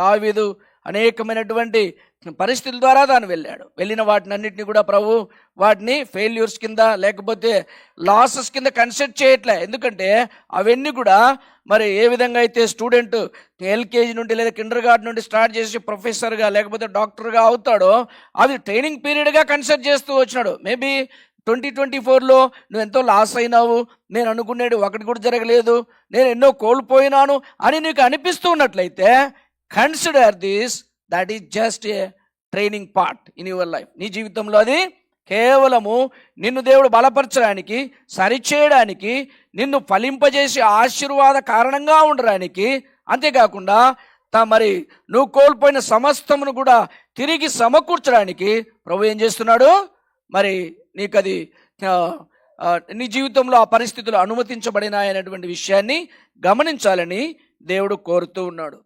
దావీదు అనేకమైనటువంటి పరిస్థితుల ద్వారా తాను వెళ్ళాడు. వెళ్ళిన వాటిని అన్నింటినీ కూడా ప్రభు వాటిని ఫెయిల్యూర్స్ కింద లేకపోతే లాసెస్ కింద కన్సిడర్ చేయట్లే. ఎందుకంటే అవన్నీ కూడా మరి ఏ విధంగా అయితే స్టూడెంట్ ఎల్కేజీ నుండి లేదా కిండర్ గార్డ్ నుండి స్టార్ట్ చేసి ప్రొఫెసర్గా లేకపోతే డాక్టర్గా అవుతాడో అది ట్రైనింగ్ పీరియడ్గా కన్సిడర్ చేస్తూ వచ్చినాడు. మేబీ ట్వంటీ ట్వంటీ ఫోర్లో నువ్వు ఎంతో లాస్ అయినావు నేను అనుకునేది ఒకటి కూడా జరగలేదు నేను ఎన్నో కోల్పోయినాను అని నీకు అనిపిస్తూ ఉన్నట్లయితే consider this that is just a training part in your life నీ జీవితంలో అది కేవలము నిన్ను దేవుడు బలపరచడానికి సరిచేయడానికి నిన్ను ఫలింపజేసి ఆశీర్వాద కారణంగా ఉండడానికి. అంతేకాకుండా తా మరి నువ్వు కోల్పోయిన సమస్తమును కూడా తిరిగి సమకూర్చడానికి ప్రభు ఏం చేస్తున్నాడు? మరి నీకు అది నీ జీవితంలో ఆ పరిస్థితులు అనుమతించబడినాయనేటువంటి విషయాన్ని గమనించాలని దేవుడు కోరుతూ ఉన్నాడు.